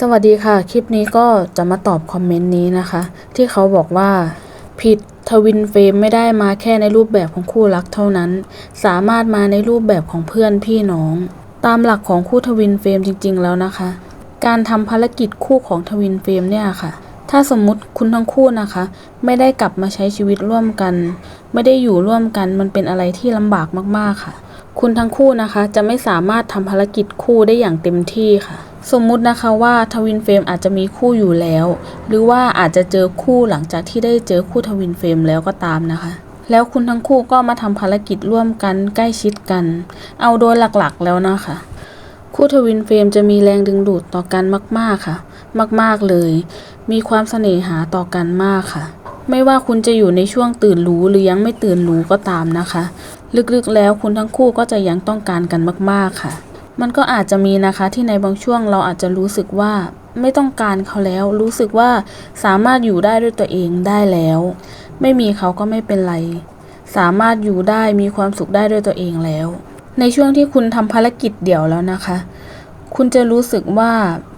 สวัสดีค่ะ คลิปนี้ก็จะมาตอบคอมเมนต์นี้นะคะ ที่เขาบอกว่า ผิดทวินเฟรมไม่ได้มาแค่ในรูปแบบของคู่รักเท่านั้น สามารถมาในรูปแบบของเพื่อนพี่น้อง ตามหลักของคู่ทวินเฟรมจริง ๆ แล้วนะคะ การทำภารกิจคู่ของทวินเฟรมเนี่ยค่ะ ถ้าสมมุติคุณทั้งคู่นะคะ ไม่ได้กลับมาใช้ชีวิตร่วมกัน ไม่ได้อยู่ร่วมกันมันเป็นอะไรที่ลำบากมากๆค่ะ คุณทั้งคู่นะคะจะไม่สามารถทำภารกิจคู่ได้อย่างเต็มที่ค่ะ สมมุตินะคะว่าทวินเฟรมอาจจะมีคู่อยู่แล้ว หรือว่าอาจจะเจอคู่หลังจากที่ได้เจอคู่ทวินเฟรมแล้วก็ตามนะคะ แล้วคุณทั้งคู่ก็มาทำภารกิจร่วมกันใกล้ชิดกัน เอาโดยหลักๆแล้วนะคะ คู่ทวินเฟรมจะมีแรงดึงดูดต่อกันมากๆค่ะ มากๆเลย มีความเสน่หาต่อกันมากค่ะ ไม่ว่าคุณจะอยู่ในช่วงตื่นรู้หรือยังไม่ตื่นรู้ก็ตามนะคะ ลึกๆแล้วคุณทั้งคู่ก็จะยังต้องการกันมาก ๆค่ะ มันก็อาจจะมีนะคะที่ในบางช่วงเราอาจจะรู้สึกว่าไม่ต้องการเขาแล้ว รู้สึกว่าสามารถอยู่ได้ด้วยตัวเองได้แล้ว ไม่มีเขาก็ไม่เป็นไร สามารถอยู่ได้มีความสุขได้ด้วยตัวเองแล้ว ในช่วงที่คุณทำภารกิจเดี่ยวแล้วนะคะ คุณจะรู้สึกว่า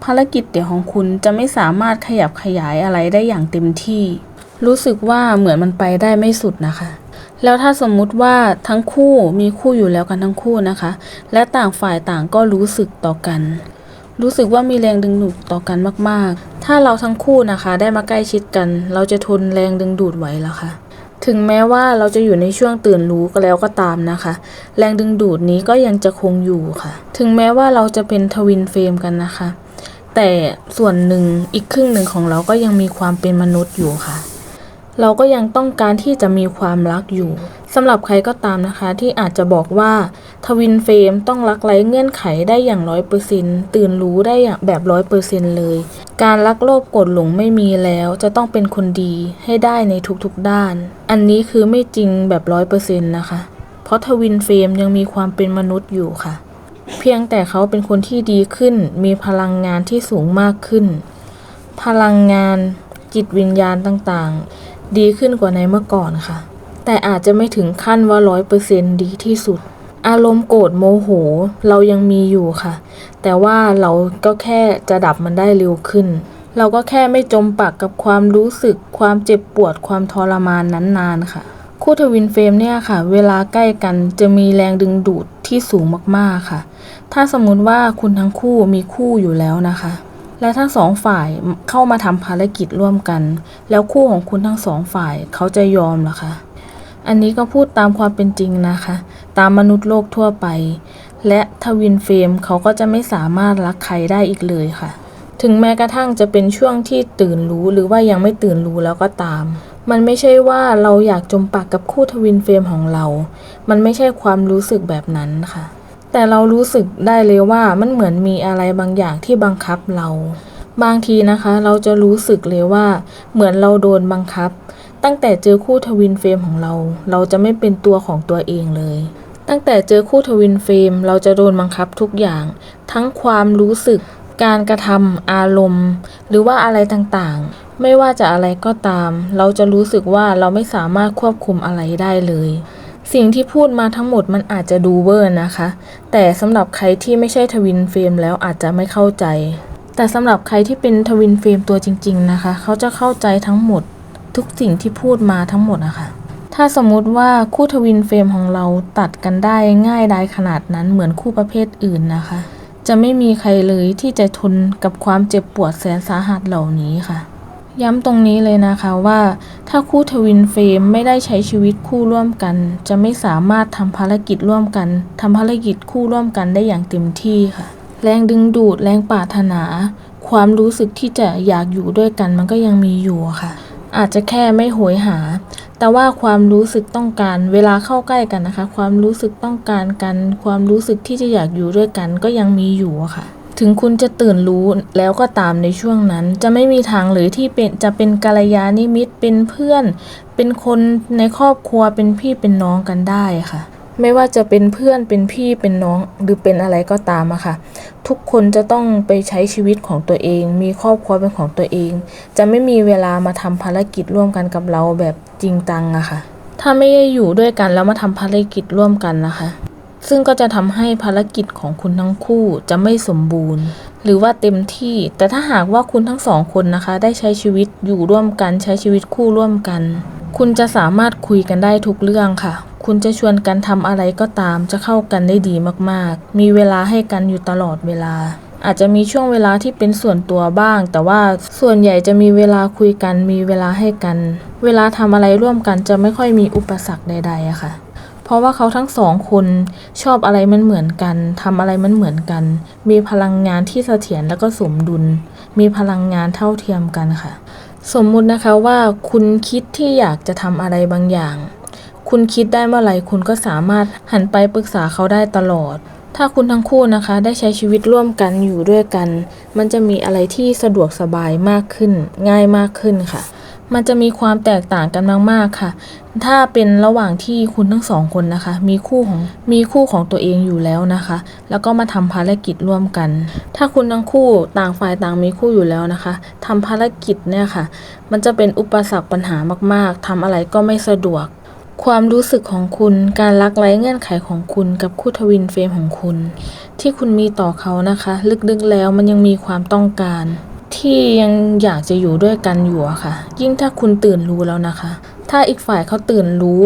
ภารกิจเดี่ยวของคุณจะไม่สามารถขยับขยายอะไรได้อย่างเต็มที่ รู้สึกว่าเหมือนมันไปได้ไม่สุดนะคะ แล้วถ้าสมมุติว่าทั้งคู่มีคู่อยู่แล้วกันทั้งคู่นะคะ และต่างฝ่ายต่างก็รู้สึกต่อกัน รู้สึกว่ามีแรงดึงดูดต่อกันมากๆ ถ้าเราทั้งคู่นะคะได้มาใกล้ชิดกัน เราจะทนแรงดึงดูดไหวเหรอคะถึงแม้ว่าเราจะอยู่ในช่วงตื่นรู้ก็แล้วก็ตามนะคะ แรงดึงดูดนี้ก็ยังจะคงอยู่ค่ะ ถึงแม้ว่าเราจะเป็นทวินเฟรมกันนะคะ แต่ส่วนหนึ่งอีกครึ่งหนึ่งของเราก็ยังมีความเป็นมนุษย์อยู่ค่ะ เราก็ยังต้องการที่จะมีความรักอยู่สำหรับใครก็ตามนะคะที่อาจจะบอกว่าทวินเฟรมต้องรักไร้เงื่อนไขได้อย่างร้อยเปอร์เซ็นตื่นรู้ได้อย่างแบบร้อยเปอร์เซ็นเลย การรักโลภโกรธหลงไม่มีแล้ว จะต้องเป็นคนดีให้ได้ในทุกๆด้าน อันนี้คือไม่จริงแบบร้อยเปอร์เซ็นนะคะ เพราะทวินเฟรมยังมีความเป็นมนุษย์อยู่ค่ะ เพียงแต่เขาเป็นคนที่ดีขึ้น มีพลังงานที่สูงมากขึ้น พลังงานจิตวิญญาณต่างๆ ดีขึ้นกว่าในเมื่อก่อนค่ะ แต่อาจจะไม่ถึงขั้นว่าร้อยเปอร์เซนดีที่สุด อารมณ์โกรธโมโห เรายังมีอยู่ค่ะ แต่ว่าเราก็แค่จะดับมันได้เร็วขึ้น เราก็แค่ไม่จมปักกับความรู้สึก ความเจ็บปวดความทรมานนั้นนานค่ะ คู่ทวินเฟรมเนี่ยค่ะ เวลาใกล้กันจะมีแรงดึงดูดที่สูงมากๆค่ะ ถ้าสมมุติว่าคุณทั้งคู่มีคู่อยู่แล้วนะคะ และทั้งสองฝ่ายเข้ามาทำภารกิจร่วมกัน แล้วคู่ของคุณทั้งสองฝ่ายเขาจะยอมหรอคะอันนี้ก็พูดตามความเป็นจริงนะคะ ตามมนุษย์โลกทั่วไป และทวินเฟรมเขาก็จะไม่สามารถรักใครได้อีกเลยค่ะ ถึงแม้กระทั่งจะเป็นช่วงที่ตื่นรู้หรือว่ายังไม่ตื่นรู้แล้วก็ตาม มันไม่ใช่ว่าเราอยากจมปักกับคู่ทวินเฟรมของเรา มันไม่ใช่ความรู้สึกแบบนั้นค่ะ แต่เรารู้สึกได้เลยว่ามันเหมือนมีอะไรบางอย่างที่บังคับเรา บางทีนะคะ เราจะรู้สึกเลยว่า เหมือนเราโดนบังคับ ตั้งแต่เจอคู่ทวินเฟรมของเรา เราจะไม่เป็นตัวของตัวเองเลย ตั้งแต่เจอคู่ทวินเฟรมเราจะโดนบังคับทุกอย่าง ทั้งความรู้สึก การกระทำอารมณ์ หรือว่าอะไรต่างๆ ไม่ว่าจะอะไรก็ตาม เราจะรู้สึกว่าเราไม่สามารถควบคุมอะไรได้เลย สิ่งที่พูดมาทั้งหมดมันอาจจะดูเวอร์นะคะ แต่สำหรับใครที่ไม่ใช่ทวินเฟรมแล้วอาจจะไม่เข้าใจ แต่สำหรับใครที่เป็นทวินเฟรมตัวจริง ๆ นะคะ เขาจะเข้าใจทั้งหมด ทุกสิ่งที่พูดมาทั้งหมดนะคะถ้าสมมุติว่าคู่ทวินเฟรมของเราตัดกันได้ง่ายได้ขนาดนั้นเหมือนคู่ประเภทอื่นนะคะ จะไม่มีใครเลยที่จะทนกับความเจ็บปวดแสนสาหัสเหล่านี้ค่ะ ย้ำตรงนี้เลยนะคะว่า ถ้าคู่ทวินเฟรมไม่ได้ใช้ชีวิตคู่ร่วมกัน จะไม่สามารถทำภารกิจร่วมกันทำภารกิจคู่ร่วมกันได้อย่างเต็มที่ค่ะ แรงดึงดูดแรงปรารถนา ความรู้สึกที่จะอยากอยู่ด้วยกันมันก็ยังมีอยู่ค่ะ อาจจะแค่ไม่โหยหา แต่ว่าความรู้สึกต้องการเวลาเข้าใกล้กันนะคะ ความรู้สึกต้องการกัน ความรู้สึกที่จะอยากอยู่ด้วยกันก็ยังมีอยู่ค่ะ ถึงคุณจะตื่นรู้แล้วก็ตามในช่วงนั้น จะไม่มีทางเลยที่เป็นจะเป็นกัลยาณิมิตรเป็นเพื่อน เป็นคนในครอบครัวเป็นพี่เป็นน้องกันได้ค่ะ ไม่ว่าจะเป็นเพื่อนเป็นพี่เป็นน้องหรือเป็นอะไรก็ตามอะค่ะ ทุกคนจะต้องไปใช้ชีวิตของตัวเอง มีครอบครัวเป็นของตัวเอง จะไม่มีเวลามาทำภารกิจร่วมกันกับเราแบบจริงจังอะค่ะ ถ้าไม่ได้อยู่ด้วยกันแล้วมาทำภารกิจร่วมกันนะคะ ซึ่งก็จะทำให้ภารกิจของคุณทั้งคู่จะไม่สมบูรณ์ หรือว่าเต็มที่ แต่ถ้าหากว่าคุณทั้งสองคนนะคะ ได้ใช้ชีวิตอยู่ร่วมกัน ใช้ชีวิตคู่ร่วมกัน คุณจะสามารถคุยกันได้ทุกเรื่องค่ะ คุณจะชวนกันทำอะไรก็ตาม จะเข้ากันได้ดีมากๆ มีเวลาให้กันอยู่ตลอดเวลาอาจจะมีช่วงเวลาที่เป็นส่วนตัวบ้าง แต่ว่าส่วนใหญ่จะมีเวลาคุยกัน มีเวลาให้กัน เวลาทำอะไรร่วมกันจะไม่ค่อยมีอุปสรรคใดๆอะค่ะ เพราะว่าเขาทั้งสองคนชอบอะไรมันเหมือนกันทำอะไรมันเหมือนกัน มีพลังงานที่เสถียรแล้วก็สมดุล มีพลังงานเท่าเทียมกันค่ะ สมมุตินะคะว่าคุณคิดที่อยากจะทำอะไรบางอย่าง คุณคิดได้เมื่อไหร่คุณก็สามารถหันไปปรึกษาเขาได้ตลอดถ้าคุณทั้งคู่นะคะได้ใช้ชีวิตร่วมกันอยู่ด้วยกัน มันจะมีอะไรที่สะดวกสบายมากขึ้น ง่ายมากขึ้นค่ะ มันจะมีความแตกต่างกันมากๆค่ะ ถ้าเป็นระหว่างที่คุณทั้งสองคนนะคะ มีคู่ของมีคู่ของตัวเองอยู่แล้วนะคะ แล้วก็มาทำภารกิจร่วมกัน ถ้าคุณทั้งคู่ต่างฝ่ายต่างมีคู่อยู่แล้วนะคะทำภารกิจเนี่ยค่ะ มันจะเป็นอุปสรรคปัญหามาก ๆทำอะไรก็ไม่สะดวก ความรู้สึกของคุณ การลักไร้เงื่อนไขของคุณกับคู่ทวินเฟรมของคุณ ที่คุณมีต่อเขานะคะ ลึกๆแล้วมันยังมีความต้องการ ที่ยังอยากจะอยู่ด้วยกันอยู่อะค่ะ ยิ่งถ้าคุณตื่นรู้แล้วนะคะ ถ้าอีกฝ่ายเขาตื่นรู้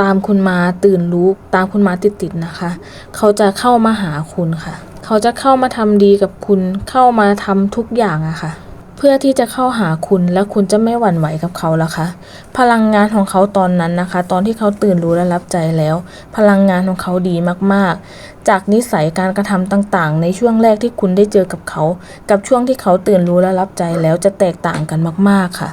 ตามคุณมาตื่นรู้ตามคุณมาติดๆนะคะ เขาจะเข้ามาหาคุณค่ะ เขาจะเข้ามาทำดีกับคุณเข้ามาทำทุกอย่างอะค่ะ เพื่อที่จะเข้าหาคุณแล้วคุณจะไม่หวั่นไหวกับเขาละคะ พลังงานของเขาตอนนั้นนะคะ ตอนที่เขาตื่นรู้และรับใจแล้ว พลังงานของเขาดีมากๆ จากนิสัยการกระทำต่างๆ ในช่วงแรกที่คุณได้เจอกับเขา กับช่วงที่เขาตื่นรู้และรับใจแล้วจะแตกต่างกันมาก ๆค่ะ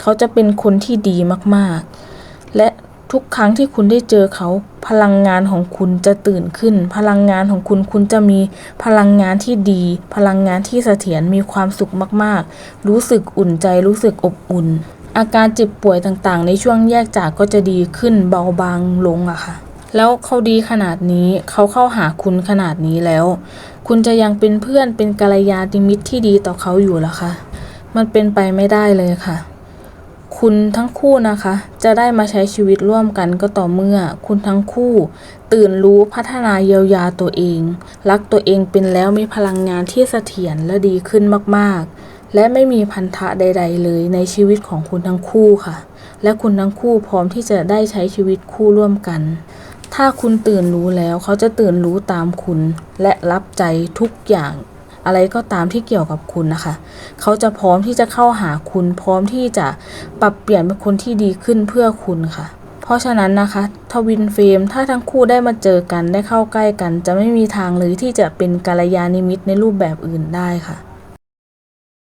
เขาจะเป็นคนที่ดีมากๆ และ ทุกครั้งที่คุณได้เจอเขา พลังงานของคุณจะตื่นขึ้น พลังงานของคุณคุณจะมีพลังงานที่ดี พลังงานที่เสถียรมีความสุขมากๆ รู้สึกอุ่นใจรู้สึกอบอุ่น อาการเจ็บป่วยต่างๆ ในช่วงแยกจากก็จะดีขึ้นเบาบางลงอะค่ะแล้วเขาดีขนาดนี้เขาเข้าหาคุณขนาดนี้แล้ว คุณจะยังเป็นเพื่อนเป็นกัลยาณมิตรที่ดีต่อเขาอยู่หรอคะ มันเป็นไปไม่ได้เลยค่ะ คุณทั้งคู่นะคะ จะได้มาใช้ชีวิตร่วมกันก็ต่อเมื่อ คุณทั้งคู่ ตื่นรู้พัฒนาเยียวยาตัวเอง รักตัวเองเป็นแล้วมีพลังงานที่เสถียรและดีขึ้นมากๆ และไม่มีพันธะใด ๆ เลยในชีวิตของคุณทั้งคู่ค่ะ และคุณทั้งคู่พร้อมที่จะได้ใช้ชีวิตคู่ร่วมกัน ถ้าคุณตื่นรู้แล้วเขาจะตื่นรู้ตามคุณ และรับใจทุกอย่าง อะไรก็ตามที่เกี่ยวกับคุณนะคะ เขาจะพร้อมที่จะเข้าหาคุณ พร้อมที่จะปรับเปลี่ยนเป็นคนที่ดีขึ้นเพื่อคุณค่ะ เพราะฉะนั้นนะคะทวินเฟรมถ้าทั้งคู่ได้มาเจอกันได้เข้าใกล้กัน จะไม่มีทางเลยที่จะเป็นกาลยานิมิตในรูปแบบอื่นได้ค่ะ